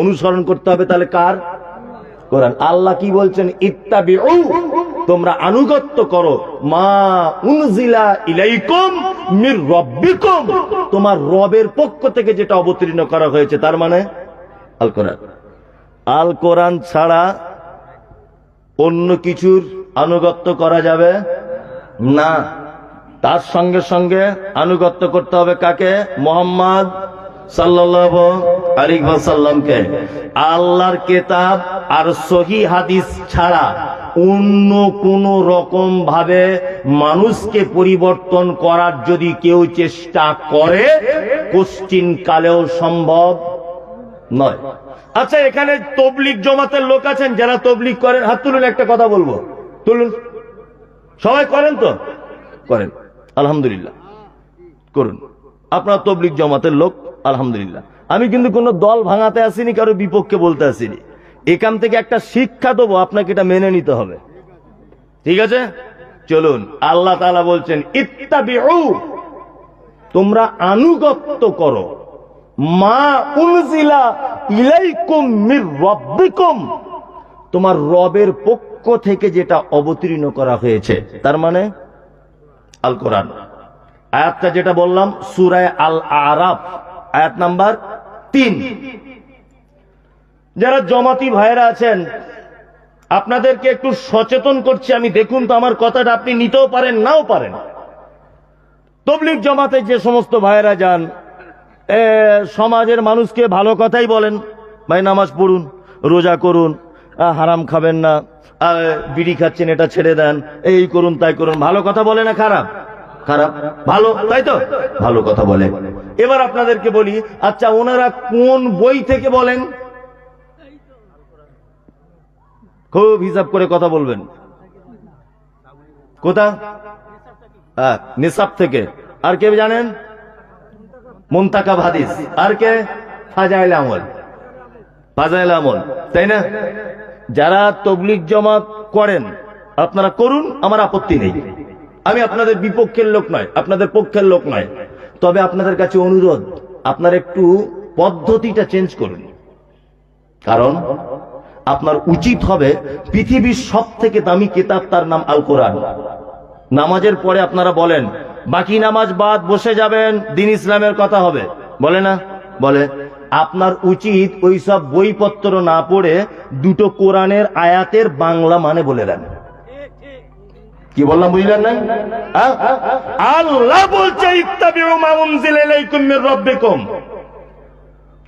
অনুসরণ করতে হবে তাহলে কার? কোরআন। আল্লাহ কি বলছেন? ইত্তাবি তোমরা আনুগত্য করো। মা উনজিলা ইলাইকুম মির রব্বিকুম। তোমার রবের পক্ষ থেকে যেটা অবতীর্ণ করা হয়েছে, তার মানে আল কোরআন আল কোরআন ছাড়া অন্য কিছুর আনুগত্য করা যাবে না। তার সঙ্গে সঙ্গে আনুগত্য করতে হবে কাকে? মোহাম্মদ সাল্লাহ আলিবাসাল্লামকে আল্লাহর কেতাব আর সহি হাদিস ছাড়া অন্য কোন রকম ভাবে মানুষকে পরিবর্তন করার যদি কেউ চেষ্টা করে, কোশ্চিন কালেও সম্ভব নয়। আচ্ছা এখানে তবলিক জমাতের লোক আছেন, যারা তবলিক করেন। হাত তুলুন, একটা কথা বলব। তুলুন। সবাই করেন তো? করেন। আলহামদুলিল্লাহ। করুন। আপনার তবলিক জমাতের লোক, আলহামদুলিল্লাহ। আমি কিন্তু কোনো দল ভাঙাতে আসিনি, কারও বিপক্ষে বলতে আসিনি। এখান থেকে একটা শিক্ষা দেবো, আপনাকে এটা মেনে নিতে হবে। ঠিক আছে? চলুন, আল্লাহ তালা বলছেন, ইত্তাবিউ, তোমরা আনুগত্য করো। মা উনজিলা মির তোমার রবের পক্ষ থেকে যেটা অবতীর্ণ করা হয়েছে, তার মানে আল কোরআন। আয়াতটা যেটা বললাম সুরায় আল আরাফ, আয়াত নাম্বার তিন। যারা জমাতি ভাইরা আছেন, আপনাদেরকে একটু সচেতন করছি, আমি দেখুন তো আমার কথাটা আপনি নিতেও পারেন, নাও পারেন। তবলিক জমাতে যে সমস্ত ভাইরা যান সমাজের মানুষকে ভালো কথাই বলেন, ভাই নামাজ পড়ুন, রোজা করুন হারাম খাবেন না বিড়ি খাচ্ছেন, এটা ছেড়ে দেন, এই করুন, তাই করুন, ভালো কথা বলে না খারাপ। খারাপ, ভালো, তাই তো? ভালো কথা বলে। এবার আপনাদেরকে বলি আচ্ছা ওনারা কোন বই থেকে বলেন? খুব হিসাব করে কথা বলবেন। কোথা? নিসাব থেকে। আর কে জানেন? মুন্তাকাব হাদিস। আর কে? ফাজাইল আমল। ফাজাইল আমল, তাই না? যারা তবলিক জমাত করেন, আপনারা করুন, আমার আপত্তি নেই। আমি আপনাদের বিপক্ষের লোক নয়, আপনাদের পক্ষের লোক নয়। তবে আপনাদের কাছে অনুরোধ, আপনার একটু পদ্ধতিটা চেঞ্জ করুন। কারণ আপনার উচিত হবে পৃথিবীর সব থেকে দামি কিতাব তার নাম আল কোরআন নামাজের পরে আপনারা বলেন, বাকি নামাজ বাদ, বসে যাবেন, দিন ইসলামের কথা হবে। বলে না? বলে, আপনার উচিত ওই সব বইপত্র না পড়ে দুটো কোরআনের আয়াতের বাংলা মানে বলে দেন। কি বললাম বুঝলেন না আল্লাহ বলছে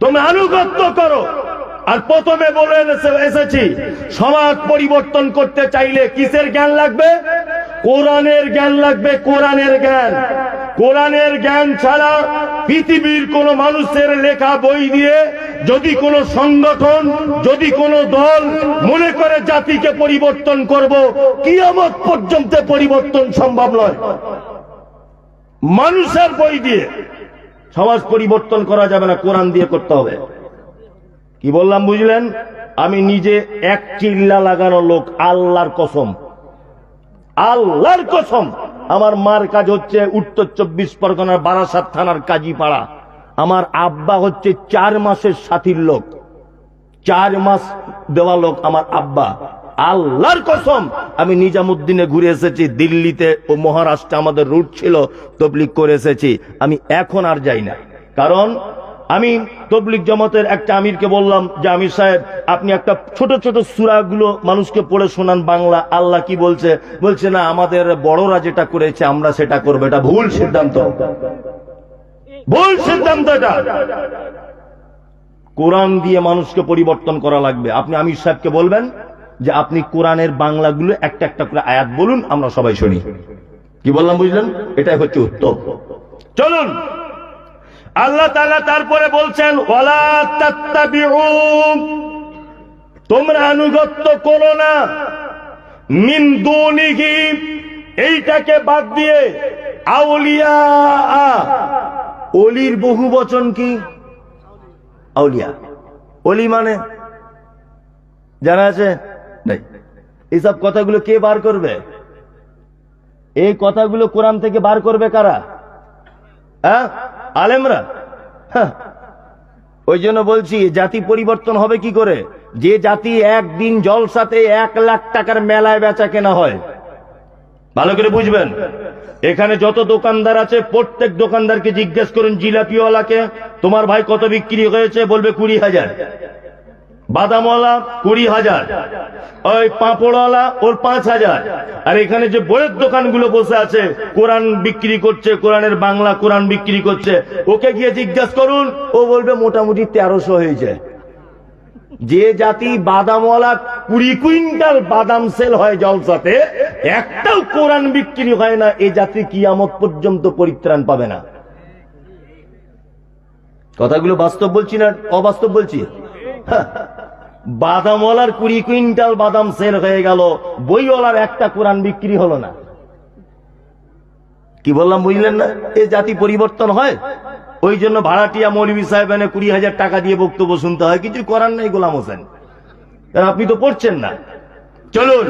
তুমি আনুগত্য করো। আর প্রথমে বলে এসেছি, সমাজ পরিবর্তন করতে চাইলে কিসের জ্ঞান লাগবে? কোরআনের জ্ঞান লাগবে, কোরআনের জ্ঞান। কোরআনের জ্ঞান ছাড়া পৃথিবীর কোন মানুষের লেখা বই দিয়ে যদি কোন সংগঠন, যদি কোন দল মনে করে জাতিকে পরিবর্তন করব, কিয়ামত পর্যন্ত পরিবর্তন সম্ভব নয়। মানুষের বই দিয়ে সমাজ পরিবর্তন করা যাবে না, কোরআন দিয়ে করতে হবে। কি বললাম, বুঝলেন? আমি নিজে এক চিল্লা লাগানো লোক, আল্লাহর কসম। আল্লাহর কসম! আমার মার কাজ হচ্ছে উত্তর চব্বিশ পরগনার বারাসাত থানার কাজীপাড়া। আমার আব্বা হচ্ছে চার মাসের সাথীর লোক। চার মাস দেওয়া লোক আমার আব্বা। আল্লাহর কসম, আমি নিজামুদ্দিনে ঘুরে এসেছি, দিল্লিতে ও মহারাষ্ট্রে আমাদের রুট ছিল তবলিক করে এসেছি। আমি এখন আর যাই না। কারণ আমি তবলিক জমাতের একটা আমিরকে বললাম যে, আমির সাহেব, আপনি একটা ছোট ছোট সুরাগুলো মানুষকে পড়ে শোনান বাংলা। আল্লাহ কি বলছে? বলছে, না, আমাদের বড়রা যেটা করেছে, আমরা সেটা করব। এটা ভুল সিদ্ধান্ত। ভুল সিদ্ধান্ত এটা কোরআন দিয়ে মানুষকে পরিবর্তন করা লাগবে। আপনি আমির সাহেবকে বলবেন যে আপনি কোরআনের বাংলাগুলো একটা একটা করে আয়াত বলুন, আমরা সবাই শুনি। কি বললাম, বুঝলেন? এটাই হচ্ছে উত্তর। চলুন। আল্লাহ তারপরে বলছেন তোমরা আনুগত্য করো না। এইটাকে বাদ দিয়ে আউলিয়া অলির বহু বচন কি? আউলিয়া। অলি মানে? জানা আছে? এইসব কথাগুলো কে বার করবে? এই কথাগুলো কোরআন থেকে বার করবে কারা? হ্যাঁ? আলেমরা? হ্যাঁ। ওই জন্য বলছি, জাতি পরিবর্তন হবে কি করে? যে জাতি একদিন জলসাতে এক লাখ টাকার মেলায় বেচা কেনা হয়। ভালো করে বুঝবেন। এখানে যত দোকানদার আছে, প্রত্যেক দোকানদারকে জিজ্ঞেস করুন, জিলাপিওয়ালাকে, তোমার ভাই কত বিক্রি হয়েছে? বলবে কুড়ি হাজার। বাদামওয়ালা, কুড়ি হাজার। ওই পাঁপড়ওয়ালা, ওর পাঁচ হাজার। আর এখানে যে বইয়ের দোকানগুলো বসে আছে, কোরআন বিক্রি করছে, কোরআনের বাংলা কোরআন বিক্রি করছে, ওকে গিয়ে জিজ্ঞেস করুন, ও বলবে মোটামুটি তেরোশো হয়েছে যে জাতি বাদামওয়ালা কুড়ি কুইন্টাল বাদাম সেল হয় জলসাতে একটাও কোরআন বিক্রি হয় না, এ জাতি কিয়ামত পর্যন্ত পরিত্রাণ পাবে না। কথাগুলো বাস্তব বলছি না, অবাস্তব বলছি। বাদামওয়ালার কুড়ি কুইন্টাল বাদাম সেল হয়ে গেল, বইওয়ালার একটা কোরআন বিক্রি হলো না। কি বললাম, বুঝলেন না? এ জাতি পরিবর্তন হয়, ওই জন্য ভাড়াটিয়া মৌলবী সাহেব এনে কুড়ি হাজার টাকা দিয়ে বক্তব্য শুনতে হয়, কিছু করার নাই গোলাম হোসেন। আপনি তো পড়ছেন না। চলুন।